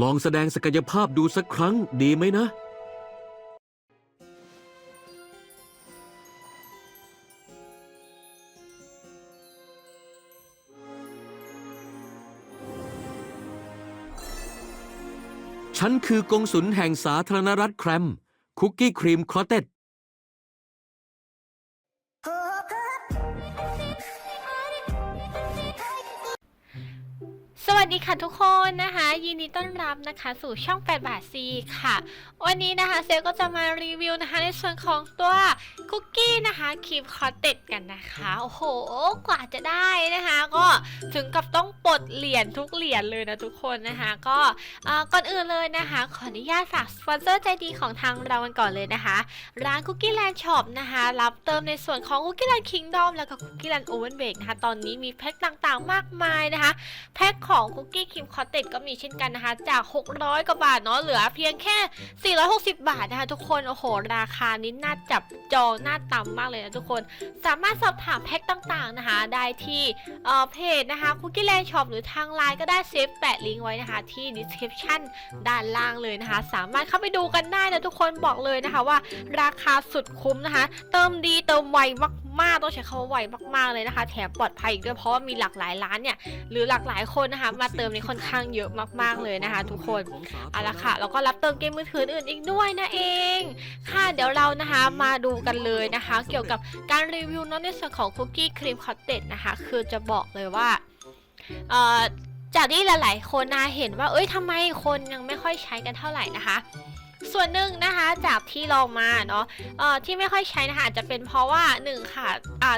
ลองแสดงศักยภาพดูสักครั้งดีไหมนะ ฉันคือกงสุลแห่งสาธารณรัฐแครม คุกกี้ครีมครอเต็ด ดีค่ะทุกคนนะคะ ยินดีต้อนรับนะคะ สู่ช่อง 8 บาทซีค่ะ วันนี้นะคะเซลก็จะมารีวิวนะคะ ในส่วนของตัวคุกกี้นะคะครีมคอตเต็ดกันนะคะ โอ้โห กว่าจะได้นะคะ ก็ถึงกับต้องปลดเหรียญทุกเหรียญเลยนะทุกคนนะคะ ก็เอ่อก่อนอื่นเลยนะคะ ขออนุญาตฝากสปอนเซอร์ใจดีของทางเรากันก่อนเลยนะคะ ร้านคุกกี้แลนด์ช็อปนะคะ รับเติมในส่วนของคุกกี้แลนด์คิงดอมแล้วก็คุกกี้แลนด์โอเวนเบกนะคะ ตอนนี้มีแพ็คต่างๆ มากมายนะคะ แพ็คของคุุกกี้ครีมคอตเต็ดก็มีเช่นกันนะคะ จาก 600 กว่าบาทเนาะเหลือเพียงแค่ 460 บาทนะคะทุกคนโอ้โหราคานี้น่าจับจองน่าต่ำมากเลยนะทุกคน สามารถสอบถามแพ็คต่างๆนะคะ ได้ที่เอ่อเพจนะคะคุกกี้แลนด์ช็อปหรือทางไลน์ก็ได้เซฟแปะลิงก์ไว้นะคะ ที่ description ด้านล่างเลยนะคะ สามารถเข้าไปดูกันได้นะทุกคนบอกเลยนะคะว่า ราคาสุดคุ้มนะคะ เติมดีเติมไวมากๆต้องใช้คำว่าไวมากๆเลยนะคะ แถมปลอดภัยอีกด้วยเพราะว่ามีหลากหลายร้านเนี่ยหรือหลากหลายคนนะคะมาเติมนี่ค่อนข้างเยอะมากๆเลยนะคะ ทุกคนเอาละค่ะแล้วก็รับเติมเกมมือถืออื่นอีกด้วยนะเอง ค่ะเดี๋ยวเรานะคะมาดูกันเลยนะคะ เกี่ยวกับการรีวิวเน้องในส่วนของคุกกี้ครีมคอตเต็ดนะคะ คือจะบอกเลยว่าเอ่อจากที่หลาย ๆ คนนะเห็นว่า เอ้ยทำไมคนยังไม่ค่อยใช้กันเท่าไหร่นะคะ ส่วนหนึ่งนะคะจากที่ลองมาเนาะที่ไม่ค่อยใช้นะคะอาจจะเป็นเพราะว่าหนึ่งค่ะ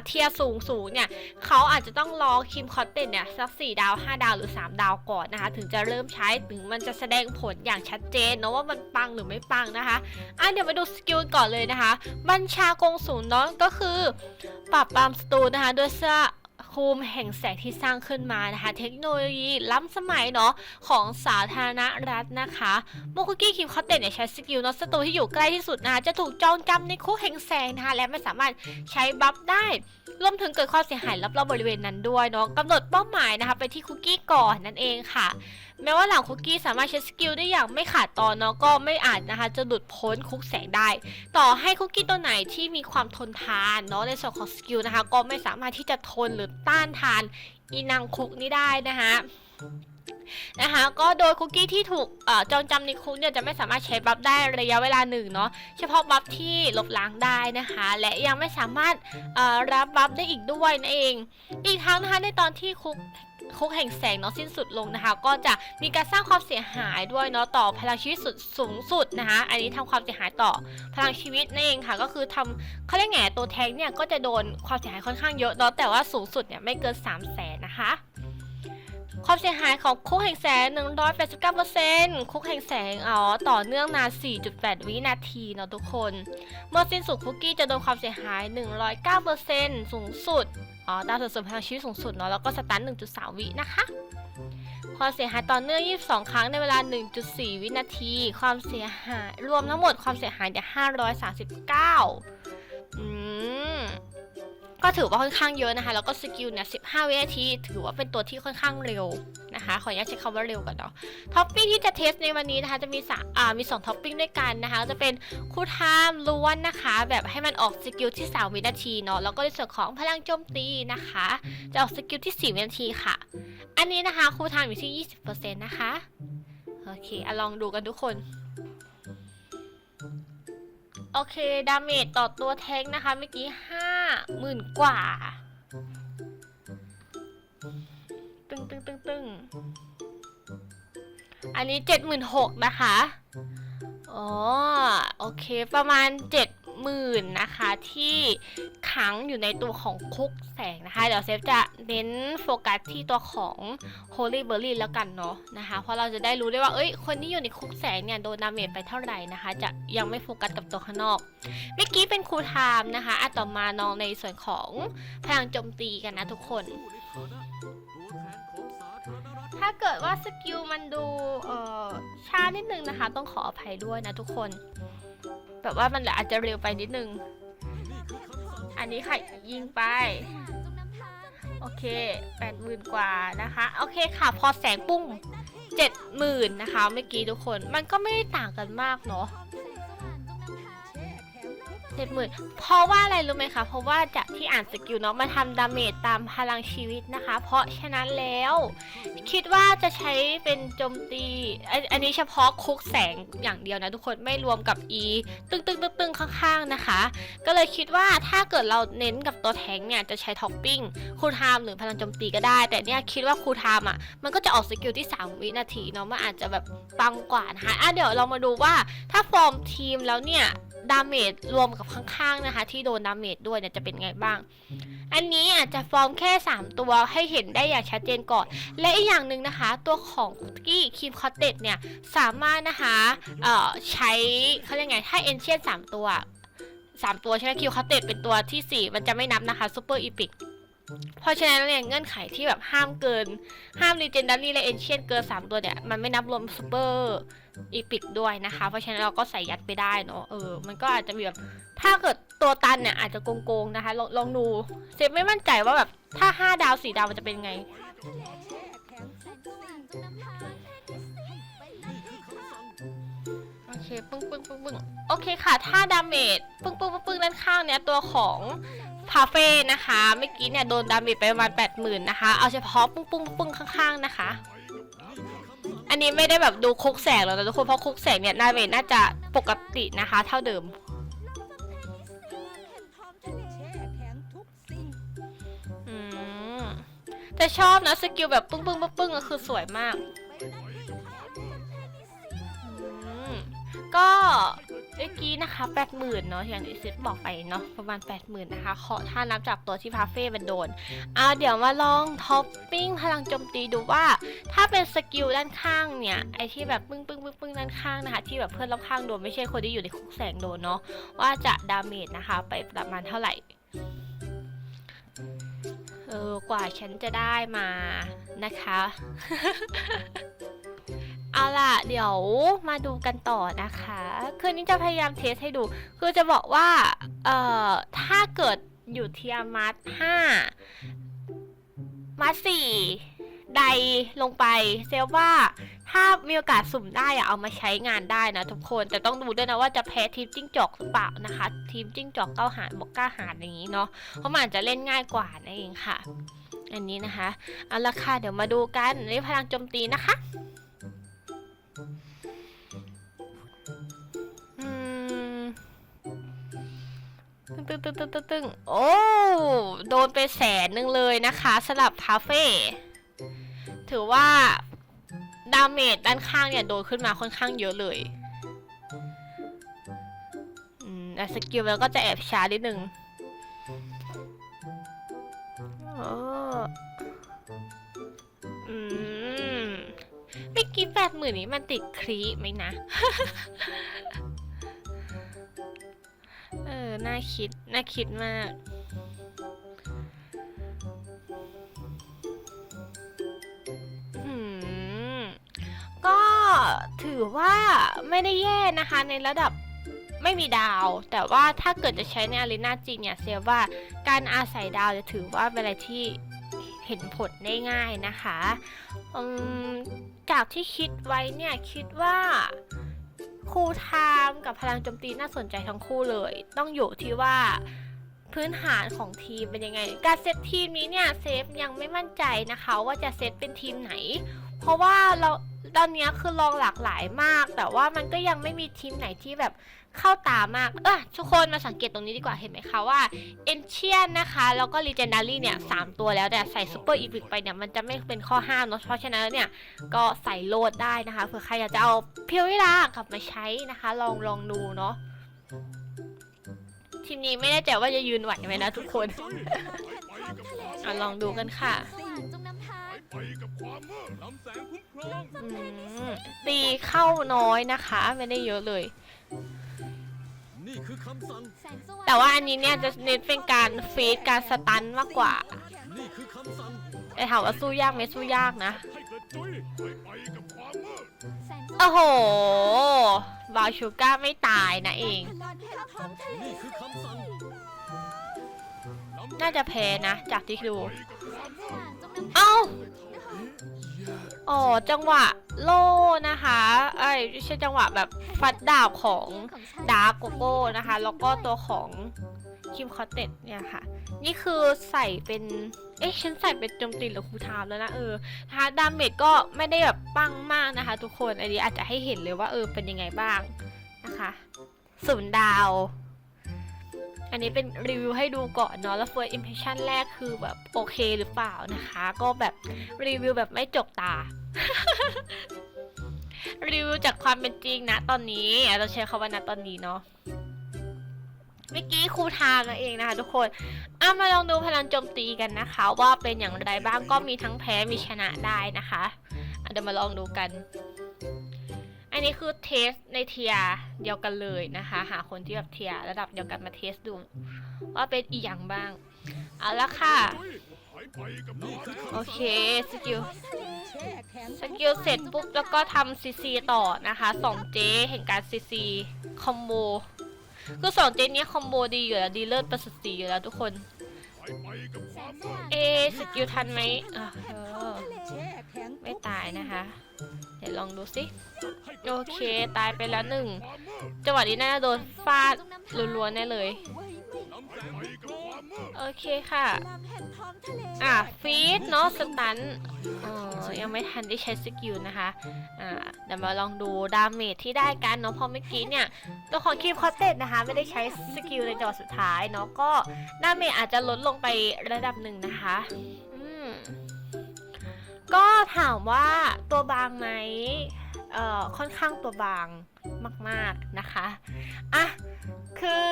เทียสูงสูงเนี่ยเขาอาจจะต้องรอครีมคอตเต็ดเนี่ยสัก4ดาว 5 ดาวหรือ 3 ดาวก่อนนะคะ ถึงจะเริ่มใช้ถึงมันจะแสดงผลอย่างชัดเจนเนาะว่ามันปังหรือไม่ปังนะคะอะเดี๋ยวมาดูสกิลก่อนเลยนะคะ บัญชากงศูนย์เนาะก็คือ ปรับปรามศัตรูนะคะด้วยเสื้อ คูมแห่งแสงที่สร้างขึ้นมานะคะ เทคโนโลยีล้ำสมัยเนาะของสาธารณรัฐนะคะโมคุกี้คิมคอตเตนเนี่ยใช้สกิลเนอสตูที่อยู่ใกล้ที่สุดนะคะจะถูกจองจำในคุกแห่งแสงนะคะและไม่สามารถใช้บัฟได้รวมถึงเกิดความเสียหายรอบๆบริเวณนั้นด้วยเนาะกำหนดเป้าหมายนะคะไปที่คุกกี้ก่อนนั่นเองค่ะแม้ว่าหลังคุกกี้สามารถใช้สกิลได้อย่างไม่ขาดตอนเนาะก็ไม่อาจนะคะจะหลุดพ้นคุกแสงได้ ต่อให้คุกกี้ตัวไหนที่มีความทนทานเนาะในส่วนของสกิลนะคะ ก็ไม่สามารถที่จะทนหรือต้านทานอีนางคุกนี้ได้นะคะนะคะก็โดยคุกกี้ที่ถูกอจองจำในคุกเนี่ยจะไม่สามารถใช้บัฟได้ระยะเวลาหนึ่งเนาะเฉพาะบัฟที่ลบล้างได้นะคะ และยังไม่สามารถรับบัฟได้อีกด้วยนั่นเอง อีกทั้งนะคะในตอนที่คุก คุกแห่งแสงเนาะสิ้นสุดลงนะคะ ก็จะมีการสร้างความเสียหายด้วยเนาะต่อพลังชีวิตสุดสูงสุดนะคะ อันนี้ทำความเสียหายต่อพลังชีวิตนั่นเองค่ะ ก็คือทำเขาเรียกไงตัวแทงเนี่ยก็จะโดนความเสียหายค่อนข้างเยอะเนาะแต่ว่าสูงสุดเนี่ยไม่เกิน3 0 0แสนนะคะความเสียหายของคุกแห่งแสง 189%คุกแห่งแสงอ๋อต่อเนื่องนาน 4.8 วินาทีเนาะทุกคน เมื่อสิ้นสุดคุกกี้จะโดนความเสียหาย 109%สูงสุด อ๋อดาวสะสมพลังชีวิตสูงสุดเนาะแล้วก็สตัน 1.3 วินะคะความเสียหายต่อเนื่อง 22 ครั้งในเวลา 1.4 วินาที ความเสียหายรวมทั้งหมดความเสียหายเนี่ย539 อืม ก็ถือว่าค่อนข้างเยอะนะคะ แล้วก็สกิลเนี่ย15วินาที ถือว่าเป็นตัวที่ค่อนข้างเร็วนะคะ ขออนุญาตใช้คำว่าเร็วก่อนเนาะ ท็อปปิ้งที่จะเทสในวันนี้นะคะ จะมีสอ่า มี 2 ท็อปปิ้งด้วยกันนะคะ จะเป็นคูลไทม์ล้วนนะคะ แบบให้มันออกสกิลที่ 3 วินาทีเนาะ แล้วก็ในส่วนของพลังโจมตีนะคะ จะออกสกิลที่ 4 วินาทีค่ะ อันนี้นะคะคูลไทม์อยู่ที่ 20%นะคะ โอเคอะลองดูกันทุกคน โอเค ดาเมจต่อตัวแทงค์นะคะ เมื่อกี้ห้าหมื่นกว่า ตึงตึงตึงตึงอันนี้เจ็ดหมื่นหกนะคะ อ๋อ โอเค ประมาณเจ็ด หมื่นนะคะ ที่ขังอยู่ในตัวของคุกแสงนะคะ เดี๋ยวเซฟจะเน้นโฟกัสที่ตัวของ Holy Berry แล้วกันเนาะนะคะ เพราะเราจะได้รู้ได้ว่า เอ้ย คนที่อยู่ในคุกแสงเนี่ยโดนดาเมจไปเท่าไหร่นะคะ จะยังไม่โฟกัสกับตัวข้างนอก เมื่อกี้เป็นคูลไทม์นะคะอะต่อมาน้องในส่วนของพลังโจมตีกันนะทุกคนถ้าเกิดว่าสกิลมันดูเอ่อช้านิดนึงนะคะ ต้องขออภัยด้วยนะทุกคน แบบว่ามันอาจจะเร็วไปนิดนึง อันนี้ค่ะยิงไป โอเคแปดหมื่นกว่านะคะ โอเคค่ะ พอแสงปุ้งเจ็ดหมื่นนะคะ เมื่อกี้ทุกคน มันก็ไม่ได้ต่างกันมากเนาะ เจ็ดหมื่นเพราะว่าอะไรรู้ไหมคะ เพราะว่าจากที่อ่านสกิลเนาะมาทำดาเมจตามพลังชีวิตนะคะ เพราะฉะนั้นแล้ว คิดว่าจะใช้เป็นโจมตี อันนี้เฉพาะคุกแสงอย่างเดียวนะทุกคนไม่รวมกับ E ตึงตึ้งตึ้งตึ้งข้างๆนะคะ ก็เลยคิดว่าถ้าเกิดเราเน้นกับตัวแทงเนี่ยจะใช้ท็อปปิ้งคูลไทม์หรือพลังโจมตีก็ได้ แต่เนี่ยคิดว่าคูลไทม์อะมันก็จะออกสกิลที่ 3 วินาทีเนาะมันอาจจะแบบปังกว่านะคะอะเดี๋ยวเรามาดูว่าถ้าฟอร์มทีมแล้วเนี่ย ดาเมจรวมกับข้างๆนะคะ ที่โดนดาเมจด้วยเนี่ยจะเป็นไงบ้าง อันนี้อาจจะฟอร์มแค่ 3 ตัวให้เห็นได้อย่างชัดเจนก่อน และอีกอย่างหนึ่งนะคะ ตัวของคุกกี้ครีมคอตเต็ดเนี่ย สามารถนะคะเอ่อใช้เขาเรียกไง ถ้าเอนเชียนสามตัวสามตัวใช่ไหมคิวคอตเต็ดเป็นตัวที่ 4 มันจะไม่นับนะคะซูเปอร์อีพิก เพราะฉะนั้นเนี่ยเงื่อนไขที่แบบห้ามเกิน ห้ามรีเจนดารี่และเอนเชียนเกิน 3 ตัวเนี่ย มันไม่นับรวมซูเปอร์อีพิกด้วยนะคะ เพราะฉะนั้นเราก็ใส่ยัดไปได้เนาะเออ มันก็อาจจะมีแบบ ถ้าเกิดตัวตันเนี่ยอาจจะโกงๆนะคะ ลองลองดูเซฟไม่มั่นใจว่าแบบถ้า 5 ดาว 4 ดาวมันจะเป็นไง โอเค ปึ้งปึ้งปึ้งปึ้งโอเคค่ะ ถ้าดาเมจปึ้งปึ้งปึ้งปึ้งด้านข้างเนี่ยตัวของ พาเฟ่นะคะเมื่อกี้เนี่ยโดนดาเมจไปประมาณแปดหมื่นนะคะ เอาเฉพาะปึ้งปึ้งปึ้งข้างๆนะคะ อันนี้ไม่ได้แบบดูคุกแสงหรอกนะทุกคนเพราะคุกแสงเนี่ยดาเมจน่าจะปกตินะคะ เท่าเดิมอืมแต่ชอบนะสกิลแบบปึ้งปึ้งปึ้งปึ้งก็คือสวยมาก ก็เมื่อกี้นะคะแปดหมื่นเนาะอย่างที่ซิดบอกไปเนาะประมาณแปดหมื่นนะคะขอถ้านับจากตัวที่พาเฟ่มันโดนเอาเดี๋ยวมาลองท็อปปิ้งพลังโจมตีดูว่า ถ้าเป็นสกิลด้านข้างเนี่ยไอที่แบบปึ้งปึ้งปึ้งปึ้งด้านข้างนะคะ ที่แบบเพื่อนรอบข้างโดนไม่ใช่คนที่อยู่ในคุกแสงโดนเนาะว่าจะดาเมจนะคะ ไปประมาณเท่าไหร่เออกว่าฉันจะได้มานะคะ เอาล่ะ เดี๋ยวมาดูกันต่อนะคะ คืนนี้จะพยายามเทสให้ดู คือจะบอกว่า เอ่อ ถ้าเกิดอยู่เทียมัดห้ามัดสี่ใดลงไป เซลว่า ถ้ามีโอกาสสุ่มได้อะเอามาใช้งานได้นะทุกคน แต่ต้องดูด้วยนะว่าจะแพ้ทีมจิ้งจอกหรือเปล่านะคะ ทีมจิ้งจอกเก้าหารบอกก้าหารอย่างนี้เนาะ เพราะมันอาจจะเล่นง่ายกว่านั่นเองค่ะ อันนี้นะคะ เอาละค่ะ เดี๋ยวมาดูกันนี่พลังโจมตีนะคะ ตึ้งตึ้งตึ้งตึ้งตึ้งตึ้งโอ้ โดนไปแสนหนึ่งเลยนะคะสลับคาเฟ่ ถือว่า ดาเมจด้านข้างเนี่ย โดนขึ้นมาค่อนข้างเยอะเลย อืมแต่สกิลแล้วก็จะแอบช้านิดนึงโออืมเมื่อกี้แปดหมื่นนี้มันติดครีไหมนะ น่าคิด น่าคิดมากอืมก็ถือว่าไม่ได้แย่นะคะในระดับไม่มีดาว แต่ว่าถ้าเกิดจะใช้ในอารีนาจริงเนี่ยเซลว่าการอาศัยดาวจะถือว่าเป็นอะไรที่เห็นผลได้ง่ายนะคะจากที่คิดไว้เนี่ยคิดว่า คูลไทม์กับพลังโจมตีน่าสนใจทั้งคู่เลย ต้องอยู่ที่ว่าพื้นฐานของทีมเป็นยังไง การเซตทีมนี้เนี่ยเซฟยังไม่มั่นใจนะคะ ว่าจะเซตเป็นทีมไหน เพราะว่าเราตอนนี้คือลองหลากหลายมาก แต่ว่ามันก็ยังไม่มีทีมไหนที่แบบ เข้าตามาก เออทุกคนมาสังเกตตรงนี้ดีกว่าเห็นไหมคะว่าเอนเชียนนะคะแล้วก็ Legendary เนี่ยสามตัวแล้วแต่ใส่ซูเปอร์อีพิกไปเนี่ยมันจะไม่เป็นข้อห้ามเนาะเพราะฉะนั้นเนี่ยก็ใส่โลดได้นะคะเผื่อใครอยากจะเอาเพียววิลากลับมาใช้นะคะ ลองลองดูเนาะทีมนี้ไม่แน่ใจว่าจะยืนไหวไหมนะทุกคนอะลองดูกันค่ะตีเข้าน้อยนะคะ ไม่ได้เยอะเลย นี่คือคำสั่ง แต่ว่าอันนี้เนี่ยจะเน้นเป็นการฟีดการสตันมากกว่านี่คือคำสั่งแต่ถามว่าสู้ยากไหมสู้ยากนะ ให้กระจุยไปไปกับความมืดโอ้โหบาวชูก้าไม่ตายนะเอง นี่คือคำสั่งน่าจะแพ้นะ จากที่ดูไปกับความมืดเอ๋อจังหวะโล่นะคะเอ้ไม่ใช่จังหวะแบบฟัดดาบของดาร์กโกโก้นะคะ แล้วก็ตัวของคิมคอตเต็ดเนี่ยค่ะ นี่คือใส่เป็น เอ๊ะฉันใส่เป็นโจมตีหรือคูลไทม์แล้วนะเออนะคะดาเมจก็ไม่ได้แบบปังมากนะคะ ทุกคนอันนี้อาจจะให้เห็นเลยว่าเออเป็นยังไงบ้างนะคะศูนย์ดาว อันนี้เป็นรีวิวให้ดูก่อนเนาะแล้ว first impression แรกคือแบบโอเคหรือเปล่านะคะ ก็แบบรีวิวแบบไม่จกตา รีวิวจากความเป็นจริงนะตอนนี้อะเราใช้คำว่านะตอนนี้เนาะเมื่อกี้ครูทางนั่นเองนะคะทุกคนอะมาลองดูพลังโจมตีกันนะคะ ว่าเป็นอย่างไรบ้างก็มีทั้งแพ้มีชนะได้นะคะเดี๋ยวมาลองดูกัน อันนี้คือเทสในเทียเดียวกันเลยนะคะ หาคนที่แบบเทียระดับเดียวกันมาเทสดู ว่าเป็นอีหยังบ้าง เอาละค่ะ โอเค สกิล สกิลเสร็จปุ๊บ แล้วก็ทำซีซีต่อนะคะ2เจแห่งการซีซีคอมโบคือ2เจนี้คอมโบดีอยู่แล้ว ดีเลิศประเสริฐศรีอยู่แล้วทุกคน เอสกิลทันไหมไม่ตายนะคะ เดี๋ยวลองดูสิ โอเค ตายไปแล้วหนึ่งจังหวะนี้น่าจะโดนฟาดรัวๆแน่เลย โอเคค่ะ อะฟีดเนาะสตันเออยังไม่ทันได้ใช้สกิลนะคะ อ่าเดี๋ยวมาลองดูดาเมจที่ได้กันเนาะเพอเมื่อกี้เนี่ยตัวของคีมคอสเตดนะคะ ไม่ได้ใช้สกิลในจังหวะสุดท้ายเนาะก็ดาเมจอาจจะลดลงไประดับหนึ่งนะคะ อืม ก็ถามว่าตัวบางไหมเอ่อค่อนข้างตัวบางมากๆนะคะอะคือ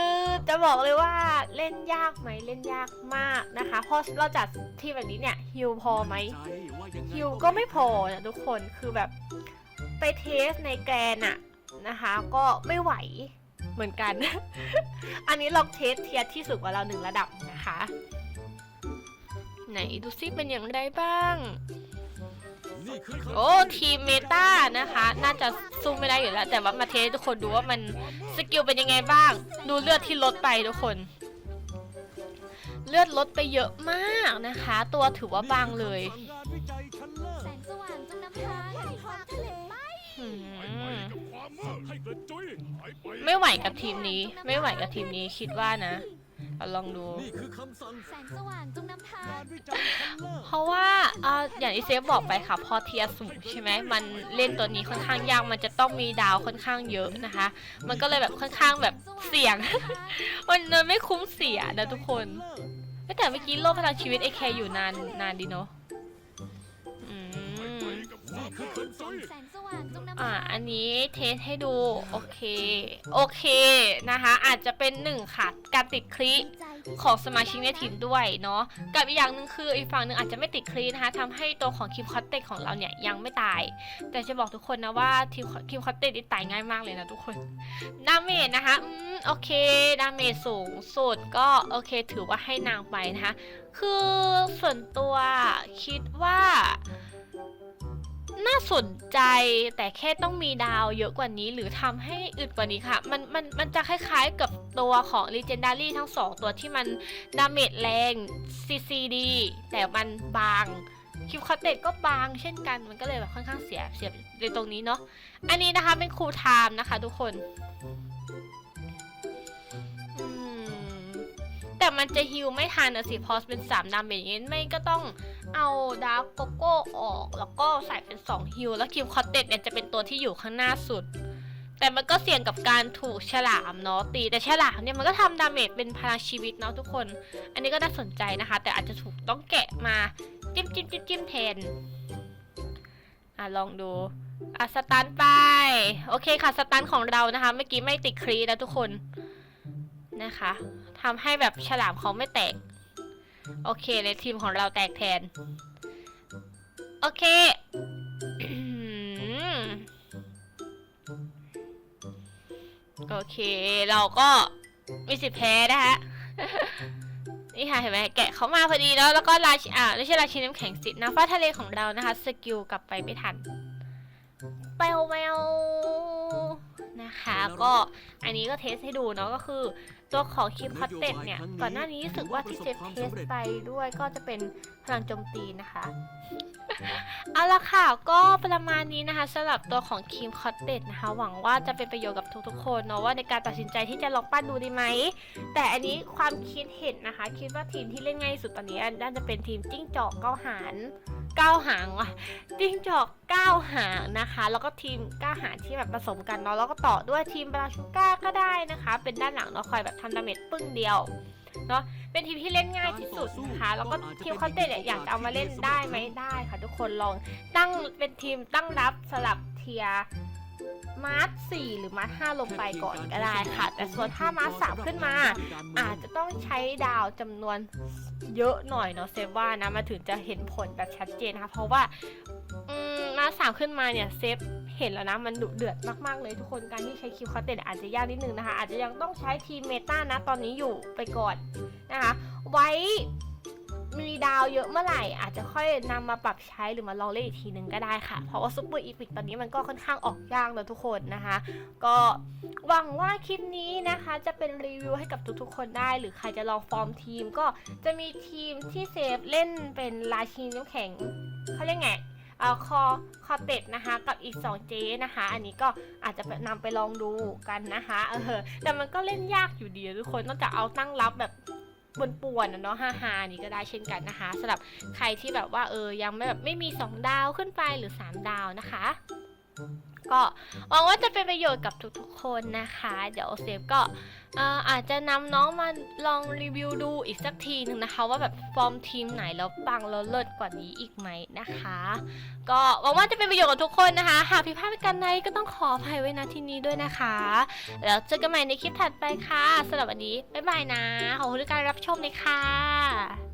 จะบอกเลยว่าเล่นยากไหมเล่นยากมากนะคะเพราะเราจัดที่แบบนี้เนี่ยฮิวพอไหมฮิวก็ไม่พอนะทุกคนคือแบบไปเทสในแกรนอะนะคะก็ไม่ไหวเหมือนกัน อันนี้ลองเทสเทียที่สุดกว่าเราหนึ่งระดับนะคะ ไหนดูซิเป็นอย่างไรบ้าง โอ้ทีมเมตานะคะ น่าจะสู้ไม่ได้อยู่แล้ว แต่ว่ามาเทสให้ทุกคนดูว่ามันสกิลเป็นยังไงบ้าง ดูเลือดที่ลดไปทุกคน เลือดลดไปเยอะมากนะคะ ตัวถือว่าบางเลยแสงสว่างจงนำทางแห่งท้องทะเลหืหายไปมกับความมืดให้กระจุยหายไปไม่ไหวกับทีมนี้ ไม่ไหวกับทีมนี้คิดว่านะ เราลองดู นี่คือคำสั่งแสงสว่างจงนำทางเพราะว่าอ่าอย่างที่เซฟบอกไปค่ะ พอเทียร์สูงใช่ไหมมันเล่นตัวนี้ค่อนข้างยาก มันจะต้องมีดาวค่อนข้างเยอะนะคะ มันก็เลยแบบค่อนข้างแบบเสี่ยง มันเลยไม่คุ้มเสียนะทุกคนเอ้ยแต่เมื่อกี้โลกพลังชีวิตไอแคอยู่นานนานดีเนาะอื มกับความมืดจุ้ยแสงสว่างจงนำอ่า อันนี้เทสให้ดู โอเค โอเคนะคะ อาจจะเป็นหนึ่งค่ะ การติดคลิใจที่ของสมาชิกในทีมด้วยเนาะ กับอีกอย่างหนึ่งคืออีกฝั่งหนึ่งอาจจะไม่ติดคลีนะคะทำให้ตัวของคิมคอตเตของเราเนี่ยยังไม่ตาย แต่จะบอกทุกคนนะว่าทีมคิมคอตเตนี่ตายง่ายมากเลยนะทุกคน ดาเมจนะคะอืมโอเค ดาเมจสูงสุดก็โอเค ถือว่าให้นางไปนะคะ คือส่วนตัวคิดว่า น่าสนใจแต่แค่ต้องมีดาวเยอะกว่านี้หรือทำให้อึดกว่านี้ค่ะ มันมันมันจะคล้ายๆกับตัวของ Legendary ทั้งสองตัวที่มันดาเมจแรง CCD แต่มันบางคิวคอเตก็บางเช่นกันมันก็เลยแบบค่อนข้างเสียเสียในตรงนี้เนาะอันนี้นะคะเป็นครูไทม์นะคะทุกคน แต่มันจะฮิลไม่ทันอะสิพอเป็น3ดาเมจอย่างนี้ไม่ก็ต้องเอาดาร์กโกโก้ออก แล้วก็ใส่เป็น2ฮิลแล้วคิวคอตเต็ดเนี่ยจะเป็นตัวที่อยู่ข้างหน้าสุด แต่มันก็เสี่ยงกับการถูกฉลามเนาะตีแต่ฉลามเนี่ยมันก็ทำดาเมจเป็นพลังชีวิตเนาะทุกคน อันนี้ก็น่าสนใจนะคะ แต่อาจจะถูกต้องแกะมาจิ้มจิ้มจิ้มจิ้มแทนอะลองดูอะสตันไป โอเคค่ะสตันของเรานะคะ เมื่อกี้ไม่ติดครีนะทุกคนนะคะ ทำให้แบบฉลามเขาไม่แตก โอเคเลยทีมของเราแตกแทน โอเค โอเค เราก็มีสิทธิ์แพ้นะคะนี่ค่ะเห็นไหมแกะเขามาพอดีแล้ว แล้วก็ราชอ่าไม่ใช่ราชินน้ำแข็งสิน้ำฟ้าทะเลของเรานะคะ สกิลกลับไปไม่ทันแปวแวว นะนะคะ ก็อันนี้ก็เทสให้ดูเนาะก็คือตัวของคิมคอตเต็ดเนี่ย ก่อนหน้านี้รู้สึกว่าที่เซฟเทสไปด้วยก็จะเป็นพลังโจมตีนะคะ เอาละค่ะ ก็ประมาณนี้นะคะสำหรับตัวของคิมคอตเต็ดนะคะ หวังว่าจะเป็นประโยชน์กับทุกๆคนเนาะว่าในการตัดสินใจที่จะลองปั้นดูดีไหม แต่อันนี้ความคิดเห็นนะคะ คิดว่าทีมที่เล่นง่ายสุดตอนนี้น่าจะเป็นทีมจิ้งจอกเก้าหารเก้าหางว่ะจิ้งจอกเก้าหางนะคะ แล้วก็ทีมเก้าหางที่แบบผสมกันเนาะแล้วก็ต่อด้วยทีมบราชูก้าก็ได้นะคะ เป็นด้านหลังเนาะคอยแบบทำดาเมจปึ้งเดียว เนาะเป็นทีมที่เล่นง่ายที่สุดนะคะแล้วก็ทีมคอนเทนเนี่ยอยากจะเอามาเล่นได้ไหมได้ค่ะ ทุกคนลองตั้งเป็นทีมตั้งรับสลับเทียมาร์ทสี่หรือมาร์ทห้าลงไปก่อนก็ได้ค่ะ แต่ส่วนถ้ามาร์ทสามขึ้นมา อาจจะต้องใช้ดาวจำนวนเยอะหน่อยเนาะเซฟว่านะมาถึงจะเห็นผลแบบชัดเจนนะคะเพราะว่าอืมมาสามขึ้นมาเนี่ยเซฟ เห็นแล้วนะมันดุเดือดมากๆเลยทุกคนการที่ใช้คิวคาเต็ดอาจจะยากนิดนึงนะคะ อาจจะยังต้องใช้ทีมเมตานะตอนนี้อยู่ไปก่อนนะคะ ไว้มีดาวเยอะเมื่อไหร่ อาจจะค่อยนำมาปรับใช้หรือมาลองเล่นอีกทีหนึ่งก็ได้ค่ะ เพราะว่าซุปเปอร์อีพิกตอนนี้มันก็ค่อนข้างออกยากเลยทุกคนนะคะ ก็หวังว่าคลิปนี้นะคะ จะเป็นรีวิวให้กับทุกๆคนได้ หรือใครจะลองฟอร์มทีม ก็จะมีทีมที่เซฟเล่นเป็นราชินีน้ำแข็งเขาเรียกไง เอ่อคอคอเต็ดนะคะ กับอีก2เจนะคะ อันนี้ก็อาจจะนำไปลองดูกันนะคะเออแต่มันก็เล่นยากอยู่ดีทุกคนนอกจากเอาตั้งรับแบบป่วนๆนะเนาะฮาฮาๆนี่ก็ได้เช่นกันนะคะสำหรับใครที่แบบว่าเออยังไม่แบบไม่มี 2 ดาวขึ้นไปหรือ 3 ดาวนะคะ ก็หวังว่าจะเป็นประโยชน์กับทุกๆคนนะคะ เดี๋ยวเซฟก็อาจจะนำน้องมาลองรีวิวดูอีกสักทีหนึ่งนะคะ ว่าแบบฟอร์มทีมไหนแล้วปังแล้วเลิศกว่านี้อีกไหมนะคะ ก็หวังว่าจะเป็นประโยชน์กับทุกคนนะคะหากผิดพลาดประการใดก็ต้องขออภัยไว้ณที่นี้ด้วยนะคะแล้วเจอกันใหม่ในคลิปถัดไปค่ะสำหรับวันนี้บ๊ายบายนะขอบคุณทุกการรับชมเลยค่ะ